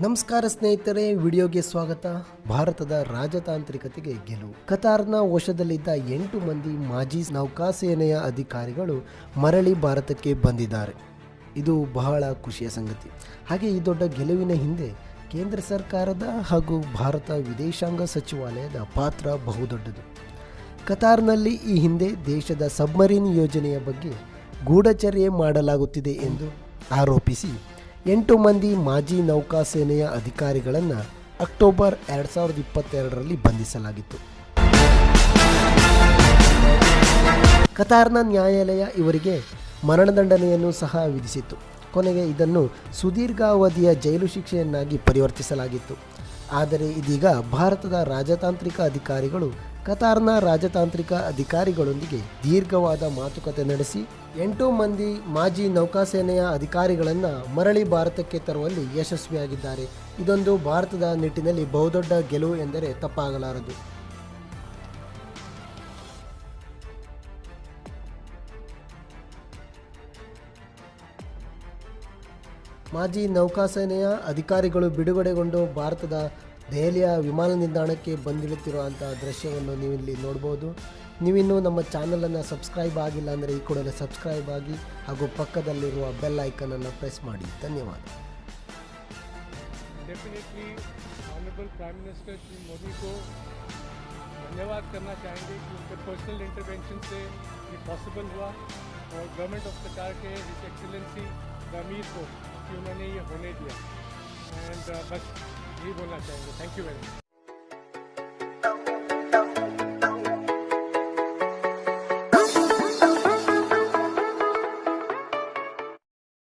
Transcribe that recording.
ನಮಸ್ಕಾರ ಸ್ನೇಹಿತರೆ, ವಿಡಿಯೋಗೆ ಸ್ವಾಗತ. ಭಾರತದ ರಾಜತಾಂತ್ರಿಕತೆಗೆ ಗೆಲುವು. ಕತಾರ್ನ ವಶದಲ್ಲಿದ್ದ ಎಂಟು ಮಂದಿ ಮಾಜಿ ನೌಕಾಸೇನೆಯ ಅಧಿಕಾರಿಗಳು ಮರಳಿ ಭಾರತಕ್ಕೆ ಬಂದಿದ್ದಾರೆ. ಇದು ಬಹಳ ಖುಷಿಯ ಸಂಗತಿ. ಹಾಗೆ ಈ ದೊಡ್ಡ ಗೆಲುವಿನ ಹಿಂದೆ ಕೇಂದ್ರ ಸರ್ಕಾರದ ಹಾಗೂ ಭಾರತ ವಿದೇಶಾಂಗ ಸಚಿವಾಲಯದ ಪಾತ್ರ ಬಹುದೊಡ್ಡದು. ಕತಾರ್ನಲ್ಲಿ ಈ ಹಿಂದೆ ದೇಶದ ಸಬ್ಮರೀನ್ ಯೋಜನೆಯ ಬಗ್ಗೆ ಗೂಢಚರ್ಯೆ ಮಾಡಲಾಗುತ್ತಿದೆ ಎಂದು ಆರೋಪಿಸಿ ಎಂಟು ಮಂದಿ ಮಾಜಿ ನೌಕಾಸೇನೆಯ ಅಧಿಕಾರಿಗಳನ್ನು ಅಕ್ಟೋಬರ್ ಎರಡು ಸಾವಿರದ ಇಪ್ಪತ್ತೆರಡರಲ್ಲಿ ಬಂಧಿಸಲಾಗಿತ್ತು. ಕತಾರ್ನ ನ್ಯಾಯಾಲಯ ಇವರಿಗೆ ಮರಣದಂಡನೆಯನ್ನು ಸಹ ವಿಧಿಸಿತ್ತು. ಕೊನೆಗೆ ಇದನ್ನು ಸುದೀರ್ಘಾವಧಿಯ ಜೈಲು ಶಿಕ್ಷೆಯನ್ನಾಗಿ ಪರಿವರ್ತಿಸಲಾಗಿತ್ತು. ಆದರೆ ಇದೀಗ ಭಾರತದ ರಾಜತಾಂತ್ರಿಕ ಅಧಿಕಾರಿಗಳು ಕತಾರ್ನ ರಾಜತಾಂತ್ರಿಕ ಅಧಿಕಾರಿಗಳೊಂದಿಗೆ ದೀರ್ಘವಾದ ಮಾತುಕತೆ ನಡೆಸಿ ಎಂಟು ಮಂದಿ ಮಾಜಿ ನೌಕಾಸೇನೆಯ ಅಧಿಕಾರಿಗಳನ್ನು ಮರಳಿ ಭಾರತಕ್ಕೆ ತರುವಲ್ಲಿ ಯಶಸ್ವಿಯಾಗಿದ್ದಾರೆ. ಇದೊಂದು ಭಾರತದ ನಿಟ್ಟಿನಲ್ಲಿ ಬಹುದೊಡ್ಡ ಗೆಲುವು ಎಂದರೆ ತಪ್ಪಾಗಲಾರದು. ಮಾಜಿ ನೌಕಾಸೇನೆಯ ಅಧಿಕಾರಿಗಳು ಬಿಡುಗಡೆಗೊಂಡು ಭಾರತದ ದೆಹಲಿಯ ವಿಮಾನ ನಿಲ್ದಾಣಕ್ಕೆ ಬಂದಿಳಿತಿರುವಂಥ ದೃಶ್ಯವನ್ನು ನೀವು ಇಲ್ಲಿ ನೋಡ್ಬೋದು ನೀವಿನ್ನೂ ನಮ್ಮ ಚಾನಲನ್ನು ಸಬ್ಸ್ಕ್ರೈಬ್ ಆಗಿಲ್ಲ ಅಂದರೆ ಈ ಕೂಡಲೇ ಸಬ್ಸ್ಕ್ರೈಬ್ ಆಗಿ ಹಾಗೂ ಪಕ್ಕದಲ್ಲಿರುವ ಬೆಲ್ ಐಕನನ್ನು ಪ್ರೆಸ್ ಮಾಡಿ ಧನ್ಯವಾದ definitely honourable prime minister Shri Modi को धन्यवाद करना चाहेंगे कि उनके पर्सनल इंटरवेंशन से ये पॉसिबल हुआ और गवर्नमेंट ऑफ कतार के हिज एक्सीलेंसी अमीर को कि उन्होंने ये होने दिया। एंड बस यही बोलना चाहेंगे। Thank you very much